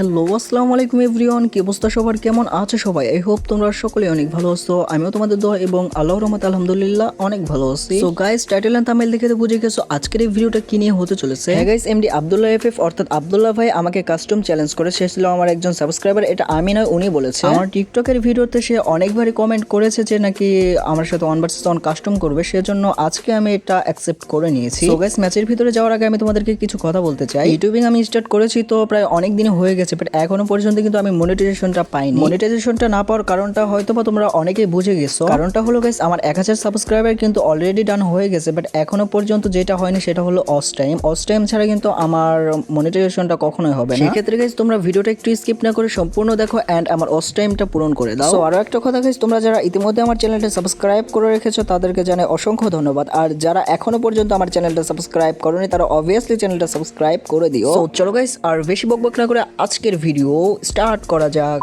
Hello আসসালামু আলাইকুম everyone কি অবস্থা সবার? কেমন আছে সবাই? আই হোপ তোমরা সকলে অনেক ভালো আছো। আমিও তোমাদের দোয়া এবং আল্লাহর রহমত আলহামদুলিল্লাহ অনেক ভালো আছি। So guys title and thumbnail দেখে তো বুঝে গেছো আজকের এই ভিডিওটা কি নিয়ে হতে চলেছে। হ্যাঁ গাইস এমডি আব্দুল্লাহ এফএফ অর্থাৎ আব্দুল্লাহ ভাই আমাকে কাস্টম চ্যালেঞ্জ করে। সে ছিল আমার একজন সাবস্ক্রাইবার এটা আমি নয় উনি বলেছে। আমার টিকটকের ভিডিওতে সে অনেকবারই কমেন্ট করেছে যে নাকি আমার সাথে ওয়ান ভার্সেস ওয়ান কাস্টম করবে। সেজন্য আজকে আমি এটা অ্যাকসেপ্ট করে নিয়েছি। সো গাইস ম্যাচের ভিতরে যাওয়ার আগে আমি তোমাদেরকে কিছু কথা বলতে চাই। ইউটিউবিং আমি স্টার্ট করেছি তো প্রায় অনেক দিন হয়ে গেছে। বাট এখনও পর্যন্ত কিন্তু আমি মনিটাইজেশনটা পাইনি। মনিটাইজেশনটা না পাওয়ার কারণটা হয়তো বা তোমরা অনেকেই বুঝে গেছো। কারণটা হলো গাইস আমার এক হাজার সাবস্ক্রাইবার কিন্তু অলরেডি ডান হয়ে গেছে বাট এখনও পর্যন্ত যেটা হয়নি সেটা হলো অস টাইম অস টাইম ছাড়া কিন্তু আমার মনিটাইজেশনটা কখনোই হবে না। সেক্ষেত্রে গাইস তোমরা ভিডিওটা একটু স্কিপ না করে সম্পূর্ণ দেখো এন্ড আমার অস টাইমটা পূরণ করে দাও। So, আরও একটা কথা গাইস তোমরা যারা ইতিমধ্যে আমার চ্যানেলটা সাবস্ক্রাইব করে রেখেছো তাদেরকে জানাই অসংখ্য ধন্যবাদ। আর যারা এখনও পর্যন্ত আমার চ্যানেলটা সাবস্ক্রাইব করোনি তারা অবভিয়াসলি চ্যানেলটা সাবস্ক্রাইব করে দিও। চলো গাইস আর বেশি বকবক না করে আজকের ভিডিও স্টার্ট করা যাক।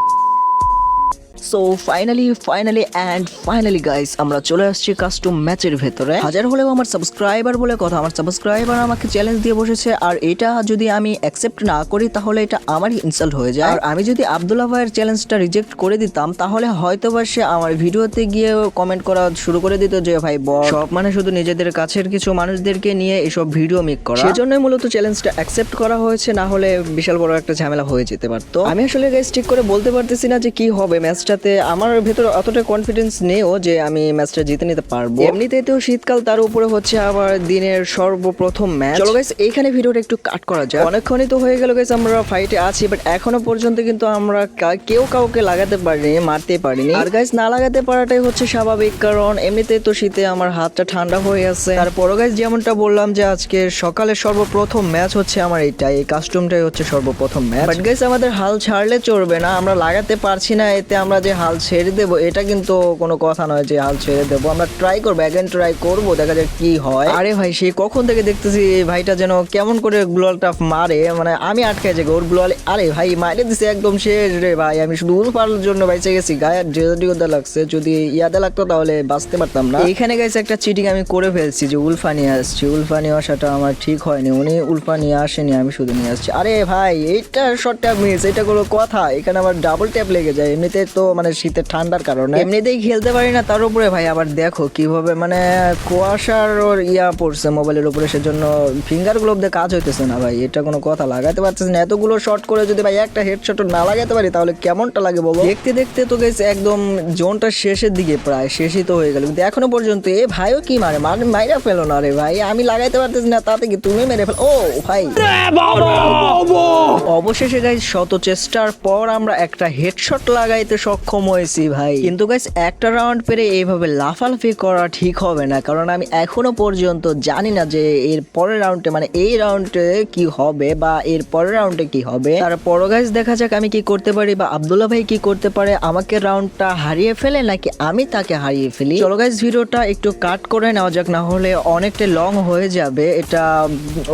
So finally finally and finally guys আমরা চলে আসছি কাস্টম ম্যাচের ভেতরে। হাজার হলেও আমার সাবস্ক্রাইবার বলে কথা, আমার সাবস্ক্রাইবার আমাকে চ্যালেঞ্জ দিয়ে বসেছে, আর এটা যদি আমি অ্যাকসেপ্ট না করি, তাহলে এটা আমারই ইনসাল্ট হয়ে যায়। আর আমি যদি আব্দুল্লাহ ভাইয়ের চ্যালেঞ্জটা রিজেক্ট করে দিতাম, তাহলে হয়তো বা সে আমার ভিডিওতে গিয়ে কমেন্ট করা শুরু করে দিত যে, ভাই, বল। সব মানে শুধু নিজেদের কাছের কিছু মানুষদেরকে নিয়ে এসব ভিডিও মেক করা। সেজন্যই মূলত চ্যালেঞ্জটা অ্যাকসেপ্ট করা হয়েছে, না হলে বিশাল বড় একটা ঝামেলা হয়ে যেতে পারতো। আমি আসলে গাইস ঠিক করে বলতে পারতেছি না যে কি হবে ম্যাচটাতে আমার ভেতরে অতটা কনফিডেন্স নেও যে আমি ম্যাচটা জিতে নিতে পারব। এমনিতেই তো শীতকাল তার উপরে হচ্ছে আবার দিনের সর্বপ্রথম ম্যাচ। চলো গাইস এইখানে ভিডিওটা একটু কাট করা যায় অনেকক্ষণই তো হয়ে গেল গাইস আমরা ফাইটে আছি বাট এখনও পর্যন্ত কিন্তু আমরা কেউ কাউকে লাগাতে পারিনি মারতে পারিনি। আর গাইস না লাগাতে পারাটাই হচ্ছে স্বাভাবিক কারণ এমনিতেই তো শীতে আমার হাতটা ঠান্ডা হয়ে আছে তারপরও গাইস যেমনটা বললাম যে আজকে সকালে সর্বপ্রথম ম্যাচ হচ্ছে আমার এইটা এই কাস্টমটাই হচ্ছে সর্বপ্রথম ম্যাচ। বাট গাইস আমাদের হাল ছাড়লে চলবে না আমরা লাগাতে পারছি না এতে আমরা যে হাল ছেড়ে দেবো, এটা কিন্তু কোনো কথা নয় যে হাল ছেড়ে দেবো। আমরা ট্রাই করব অ্যাগেন ট্রাই করব, দেখা যাক কি হয়। আরে ভাই, সে কখন থেকে দেখতেছি ভাইটা যেন কেমন করে গ্লোয়ালটা মারে মানে আমি আটকে যাই ওর গ্লোয়ালে আরে ভাই মারে দিছে একদম শেষ রে ভাই। আমি শুধু উল উলফার জন্য বাইচে গেছি, গায়ে ডেডিওদা লাগছে, যদি ইয়াদা লাগতো তাহলে বাঁচতে পারতাম না। এখানে গেছে একটা চিটিং আমি করে ফেলছি যে উলফা নিয়ে আসছি। উলফা নিয়ে আসাটা আমার ঠিক হয়নি, উনি উলফা নিয়ে আসেনি, আমি শুধু নিয়ে আসছি। আরে ভাই, এইটা শর্টটা মিস এটা কোনো কথা। এখানে আমার ডাবল ট্যাপ লেগে যায়, এমনিতে তো মানে শীতের ঠান্ডার কারণে। এমনিতেই খেলতে পারি না তার উপরে ভাই আবার দেখো কীভাবে মানে কুয়াশার ওর ইয়া পড়ছে মোবাইলের উপরে সেজন্য ফিঙ্গার গ্লোভ দিয়ে কাজ হইতেছে না ভাই এটা কোনো কথা লাগাতে পারতেছে না। এতগুলো শর্ট করে যদি ভাই একটা হেডশট না লাগাতে পারি তাহলে কেমনটা লাগে বলো? দেখতে দেখতে তো গেছে একদম জোনটা শেষের দিকে প্রায় শেষই তো হয়ে গেল। কিন্তু এখনও পর্যন্ত এ ভাইও কি মারে মার মাইরা ফেলো না রে ভাই আমি লাগাইতে পারতেছি না তাতে কি তুমি মেরে ফেলো? ও ভাই। অবশেষে গাইজ শত চেষ্টার পর আমরা একটা হেডশট লাগাইতে সক্ষম হয়েছি, ভাই। কিন্তু গাইস একটা রাউন্ড পেরে এইভাবে লাফালাফি করা ঠিক হবে না, কারণ আমি এখনও পর্যন্ত জানি না যে এর পরের রাউন্ডে মানে এই রাউন্ডে কি হবে বা এর পরের রাউন্ডে কি হবে। তারপর গাইজ দেখা যাক আমি কি করতে পারি বা আব্দুল্লাহ ভাই কি করতে পারে, আমাকে রাউন্ডটা হারিয়ে ফেলে নাকি আমি তাকে হারিয়ে ফেলি। চলো গাইস ভিডিওটা একটু কাট করে নেওয়া যাক, না হলে অনেকটা লং হয়ে যাবে, এটা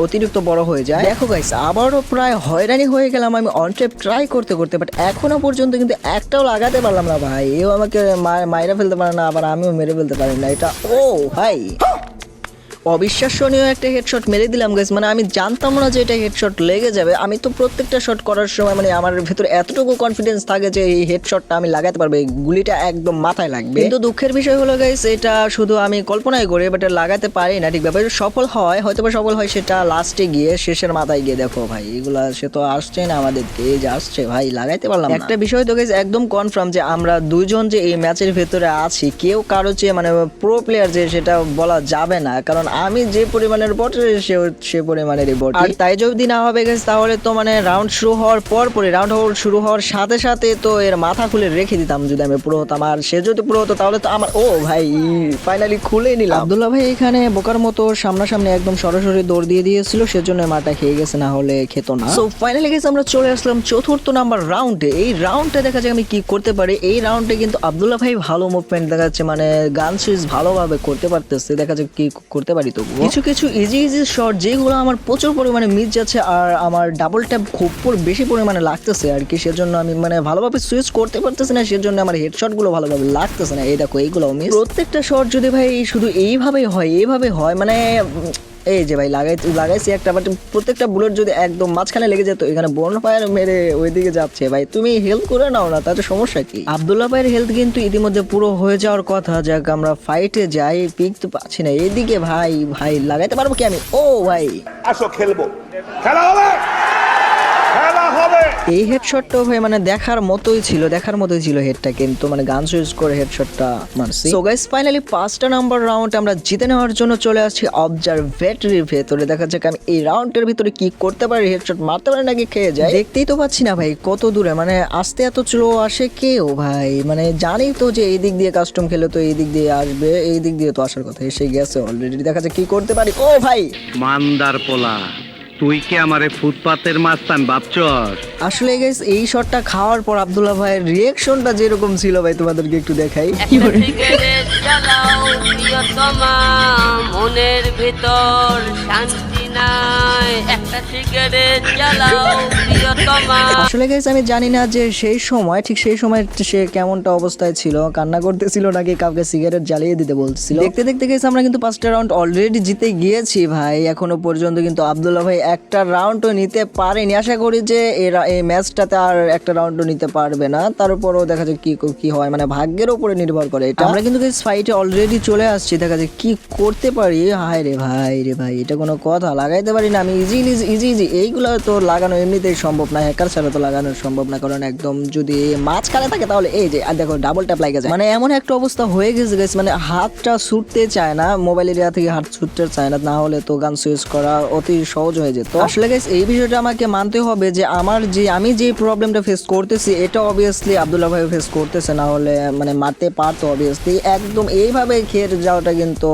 অতিরিক্ত বড় হয়ে যায়। দেখো গাইস আবারও প্রায় হয়রানি হয়ে গেলাম আমি অন ট্রেপ ট্রাই করতে করতে বাট এখনও পর্যন্ত কিন্তু একটাও লাগাতে পারলাম না ভাই। এও আমাকে মায়েরা ফেলতে পারে না, আবার আমিও মেরে ফেলতে পারি না। এটা ও, ভাই। অবিশ্বাসনীয় একটা হেডশট মেরে দিলাম গাইস মানে আমি জানতাম না যে এটা হেডশট লেগে যাবে। আমি তো প্রত্যেকটা শট করার সময় মানে আমার ভেতরে এতটুকু কনফিডেন্স থাকে যে এই হেডশটটা আমি লাগাতে পারব এই গুলিটা একদম মাথায় লাগবে। কিন্তু দুঃখের বিষয় হলো গাইস এটা শুধু আমি কল্পনাই করি বাট লাগাতে পারি না ঠিকভাবে সফল হয় হয়তো বা সফল হয় সেটা লাস্টে গিয়ে শেষের মাথায় গিয়ে দেখো ভাই এগুলা সে তো আসছে না আমাদেরকে এই যে আসছে ভাই লাগাইতে পারলাম একটা বিষয় তো গাইস একদম কনফার্ম যে আমরা দুইজন যে এই ম্যাচের ভেতরে আছি কেউ কারও চেয়ে মানে প্রো প্লেয়ার যে সেটা বলা যাবে না কারণ আমি যে পরিমাণের বট সে সে পরিমাণের বট আর তাই যদি না হবে গেছে তাহলে তো মানে রাউন্ড শুরু হওয়ার পর পরে রাউন্ড শুরু হওয়ার সাথে সাথে তো এর মাথা খুলে রেখে দিতাম যদি আমি পুরো হতাম। আর সে যদি পুরো হতো তাহলে তো আমার ও ভাই ফাইনালি খুলে নিলাম। আব্দুল্লাহ ভাই এখানে বোকার মতো সামনাসামনি একদম সরাসরি দৌড় দিয়ে দিয়েছিল সেজন্য মাটা খেয়ে গেছে না হলে খেত না। সো ফাইনালি গেছে আমরা চলে আসলাম চতুর্থ নাম্বার রাউন্ডে এই রাউন্ডে দেখা যায় আমি কি করতে পারি। এই রাউন্ডে কিন্তু আব্দুল্লাহ ভাই ভালো মুভমেন্ট দেখা যাচ্ছে মানে গান সুইচ ভালোভাবে করতে পারতেছে। দেখা যাচ্ছে কি করতে পারি। তবুও। কিছু কিছু ইজি ইজি শট যেগুলো আমার প্রচুর পরিমাণে মিস যাচ্ছে আর আমার ডাবল ট্যাপ খুব বেশি পরিমাণে লাগতেছে আর কি। সেজন্য আমি মানে ভালোভাবে সুইচ করতে পারতেছি না, সেজন্য আমার হেডশটগুলো ভালোভাবে লাগতেছে না। এই দেখো এইগুলো মিস প্রত্যেকটা শট যদি ভাই শুধু এইভাবেই হয়, এইভাবে হয় মানে এই যে ভাই লাগাই লাগাইছি একটা বাট প্রত্যেকটা বুলেট যদি একদম মাঝখানে লেগে যেত এখানে বন ফায়ার মেরে ওইদিকে যাচ্ছে। ভাই তুমি হেল্প করে নাও না তাতে সমস্যা কি? আবদুল্লাহ ভাইয়ের হেলথ কিন্তু ইতিমধ্যে পুরো হয়ে যাওয়ার কথা যাক আমরা ফাইটে যাই পিক তো পাচ্ছি না। এদিকে ভাই ভাই লাগাইতে পারব কি আমি? ও ভাই। আসো খেলব। খেলা হবে! এই হেডশটটাও ভাই মানে দেখার মতোই ছিল, দেখার মতোই ছিল হেডটা কিন্তু মানে গান ইউজ করে হেডশটটা মারছি সো গাইস ফাইনালি পাঁচটা নাম্বার রাউন্ড আমরা জিতে নেওয়ার জন্য চলে আসছি অবজারভেটরির ভেতরে। দেখা যাক আমি এই রাউন্ডের ভিতরে কি করতে পারি হেডশট মারতে পারি নাকি খেয়ে যায় দেখতেই তো পাচ্ছি না ভাই, কত দূরে মানে আসতে এত স্লো আসে কেউ ভাই? মানে জানি তো যে এই দিক দিয়ে কাস্টম খেলে তো এই দিক দিয়ে আসবে, এই দিক দিয়ে তো আসার কথা, এসে গেছে অলরেডি দেখা যাক কি করতে পারি। ও ভাই! মান্দার পোলা। তুই কি আমারে ফুটপাতের মাস্তান ভাবছস? আসলে গাইস এই শটটা খাওয়ার পর আব্দুল্লাহ ভাইয়ের রিয়েকশনটা যেরকম ছিল ভাই তোমাদেরকে একটু দেখাই। মনের ভিতর শান্তি আসলে গাইস আমি জানি না যে সেই সময়, ঠিক সেই সময় সে কেমনটা অবস্থায় ছিল, কান্না করতেছিল নাকি কাউকে সিগারেট জ্বালিয়ে দিতে বলছিল। দেখতে দেখতে গেছে আমরা কিন্তু পাঁচটা রাউন্ড অলরেডি জিতে গিয়েছি ভাই, এখনও পর্যন্ত কিন্তু আব্দুল্লাহ ভাই একটা রাউন্ডও নিতে পারেনি। আশা করি যে এরা এই ম্যাচটাতে আর একটা রাউন্ডও নিতে পারবে না, তারপরও দেখা যাক কি কি হয় মানে ভাগ্যের উপরে নির্ভর করে এটা। আমরা কিন্তু ফাইটে অলরেডি চলে আসছি, দেখা যাক কি করতে পারি। হায় রে ভাই রে ভাই, এটা কোনো কথা। লাগাইতে পারি না, আমি ইজি ইজি ইজি এইগুলো তো লাগানো এমনিতেই সম্ভব না হ্যাকার ছাড়া তো লাগানো সম্ভব না। কারণ একদম যদি মাঝখানে থাকে, তাহলে এই যে, আর দেখো ডাবল ট্যাপ লাগে যায়। মানে এমন একটা অবস্থা হয়ে গেছে গেছে মানে হাতটা ছুটতে চায় না মোবাইল এরিয়া থেকে হাত ছুটতে চায় না না হলে তো গান সুইচ করা অতি সহজ হয়ে যেত। আসলে গাইস এই বিষয়টা আমাকে মানতে হবে যে, আমার যে, আমি যে প্রবলেমটা ফেস করতেছি, এটা অবভিয়াসলি আব্দুল্লাহ ভাই ফেস করতেছে, না হলে মানে মারতে পারতো অবভিয়াসলি একদম এইভাবে খেয়ে যাওয়াটা কিন্তু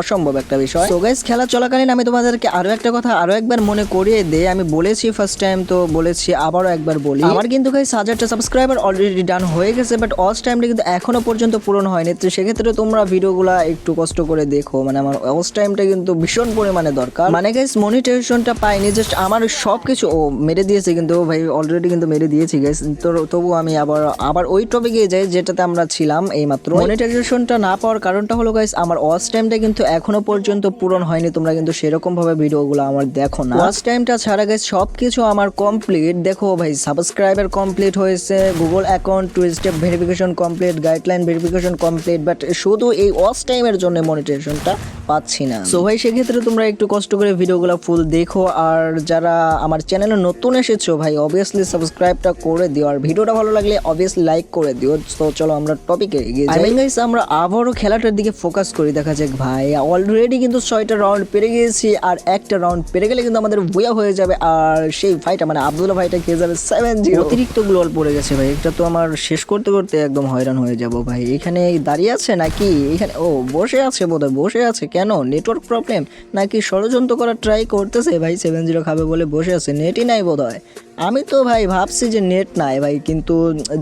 অসম্ভব একটা বিষয়। তো গাইস খেলা চলাকালীন আমি তোমাদেরকে আরও একটা কথা আরও একবার মনে করিয়ে দে, আমি বলেছি ফার্স্ট টাইম তো বলেছি আবারও একবার বলি। আমার কিন্তু গাইস হাজারটা সাবস্ক্রাইবার অলরেডি ডান হয়ে গেছে বাট অস টাইমটা কিন্তু এখনও পর্যন্ত পূরণ হয়নি। তো সেক্ষেত্রে তোমরা ভিডিওগুলা একটু কষ্ট করে দেখো। মানে আমার অস টাইমটা কিন্তু ভীষণ পরিমাণে দরকার। মানে গাইস মনিটাইজেশনটা পাইনি জাস্ট আমার সব কিছু ও মেরে দিয়েছে কিন্তু ভাই অলরেডি কিন্তু মেরে দিয়েছি গাইস তো তবু আমি আবার আবার ওই টপিকে যাই যেটাতে আমরা ছিলাম এইমাত্র। মনিটাইজেশনটা না পাওয়ার কারণটা হলো গাইস আমার ওয়াচ টাইমটা কিন্তু এখনও পর্যন্ত পূরণ হয়নি। তোমরা কিন্তু সেরকম ভাবে ভিডিওগুলো আমার দেখো না। ওয়াচ টাইমটা ছাড়া গেছে সব কিছু আমার কমপ্লিট দেখো ভাই সাবস্ক্রাইবার কমপ্লিট হয়েছে Google account two step verification complete guideline verification complete but শুধু এই ওয়াচ টাইমের জন্য মনিটাইজেশনটা পাচ্ছি না সো ভাই সেক্ষেত্রে তোমরা একটু কষ্ট করে ভিডিওগুলো ফুল দেখো আর যারা আমার চ্যানেলে নতুন এসেছ ভাই অবভিয়াসলি সাবস্ক্রাইবটা করে দিও আর ভিডিওটা ভালো লাগলে অবভিয়াসলি লাইক করে দিও। তো চলো আমরা টপিকে এগিয়ে যাই। গাইস আমরা আবারও খেলাটার দিকে ফোকাস করি দেখা যাক ভাই। অলরেডি কিন্তু ছয়টা রাউন্ড পেরে গিয়েছি আর একটা রাউন্ড পেরে গেলে কিন্তু আমাদের বুয়া হয়ে যাবে। আর সেই ফাইটা মানে আবদুল্লা ভাইটা খেয়ে যাবে সেভেন জিরো অতিরিক্ত গ্লোয়াল পড়ে গেছে ভাই। এটা তো আমার শেষ করতে করতে একদম হয়রান হয়ে যাব ভাই। এখানে দাঁড়িয়ে আছে নাকি? এখানে, ও, বসে আছে বোধহয়, বসে আছে। কেন? নেটওয়ার্ক প্রবলেম নাকি ষড়যন্ত্র করার ট্রাই করতেছে ভাই? সেভেন জিরো খাবে বলে বসে আছে। নেটই নাই বোধহয়। আমি তো ভাই ভাবছি যে নেট নাই ভাই, কিন্তু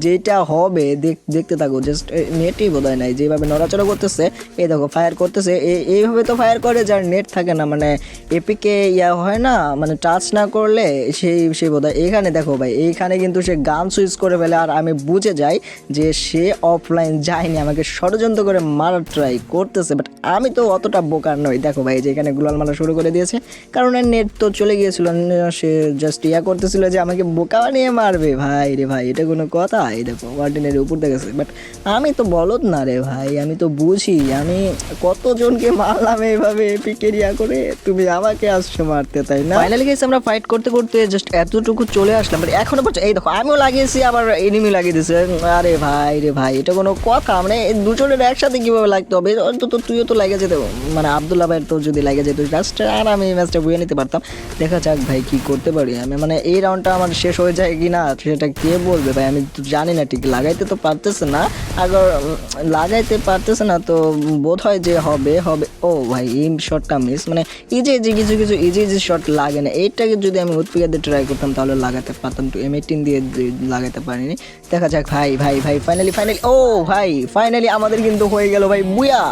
যেটা হবে, দেখ- দেখতে থাকো জাস্ট নেটই বোধহয় নাই, যেভাবে নড়াচড়া করতেছে, এই দেখো ফায়ার করতেছে এইভাবে তো ফায়ার করে, যার নেট থাকে না মানে এপিকে ইয়া হয় না মানে টাচ না করলে সেই সেই বোধহয়, এখানে দেখো ভাই, এইখানে কিন্তু সে গান সুইচ করে ফেলে, আর আমি বুঝে যাই যে সে অফলাইন যায়নি, আমাকে ষড়যন্ত্র করে মারার ট্রাই করতেছে বাট আমি তো অতটা বোকার নই। দেখো ভাই, যে এখানে গুলাল মারা শুরু করে দিয়েছে, কারণ নেট তো চলে গিয়েছিল, সে জাস্ট ইয়া করতেছিল যে আমাকে বোকা বানিয়ে মারবে। ভাই রে ভাই, এটা কোনো কথা? এই দেখো ওয়ার্ডেনের উপর দেখেছে বাট আমি তো বলদ না রে ভাই, আমি তো বুঝি। আমি কতজনকে মারলাম এইভাবে পিকেরিয়া করে? তুমি আমাকে আসছো মারতে, তাই না? ফাইনালি গেছে আমরা ফাইট করতে করতে জাস্ট এতটুকু চলে আসলাম। বাট এখনও পর্যন্ত, এই দেখো, আমিও লাগিয়েছি, আবার এনিমি লাগিয়ে দিছে। আরে ভাই রে ভাই, এটা কোনো কথা? মানে দুজনের একসাথে কীভাবে লাগতে হবে? অন্তত তুইও তো লাগে যেতে মানে আব্দুল্লাহ ভাইয়ের তো যদি লাগে যেত জাস্ট আর আমি ম্যাচটা বুঝে নিতে পারতাম। দেখা যাক ভাই কি করতে পারি আমি। মানে এই রাউন্ডটা আমার শেষ হয়ে যায় কি না সেটা কে বলবে ভাই? আমি তো জানি না, ঠিক লাগাইতে তো পারতেছে না। আগর লাগাইতে পারতেছে না, তো বোধ হয় যে হবে হবে। ও ভাই, এই শটটা মিস মানে ইজি ইজি কিছু কিছু ইজি ইজি শট লাগে না। এইটাকে যদি আমি উৎপিকা দিয়ে ট্রাই করতাম, তাহলে লাগাতে পারতাম। তো এম এইটিন দিয়ে লাগাতে পারিনি। দেখা যাক, ভাই ভাই ভাই ফাইনালি ফাইনালি ও ভাই ফাইনালি আমাদের কিন্তু হয়ে গেল ভাই, বুয়া!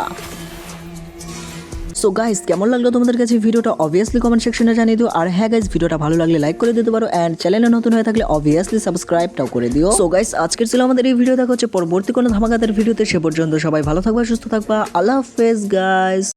সো গাইস কেমন লাগল তোমাদের কাছে ভিডিওটা? অবভিয়াসলি কমেন্ট সেকশনে জানিয়ে দিও। আর হ্যাঁ গাইস ভিডিওটা ভালো লাগলে লাইক করে দিতে পারো। অ্যান্ড চ্যানেলে নতুন হয়ে থাকলে অবভিয়াসলি সাবস্ক্রাইবটাও করে দিও। সো গাইস আজকের ছিল আমাদের এই ভিডিও দেখা হচ্ছে পরবর্তী কোনো ধামাকাতের ভিডিওতে সে পর্যন্ত সবাই ভালো থাকবা, সুস্থ থাকবা। আল্লাহ হাফেজ গাইস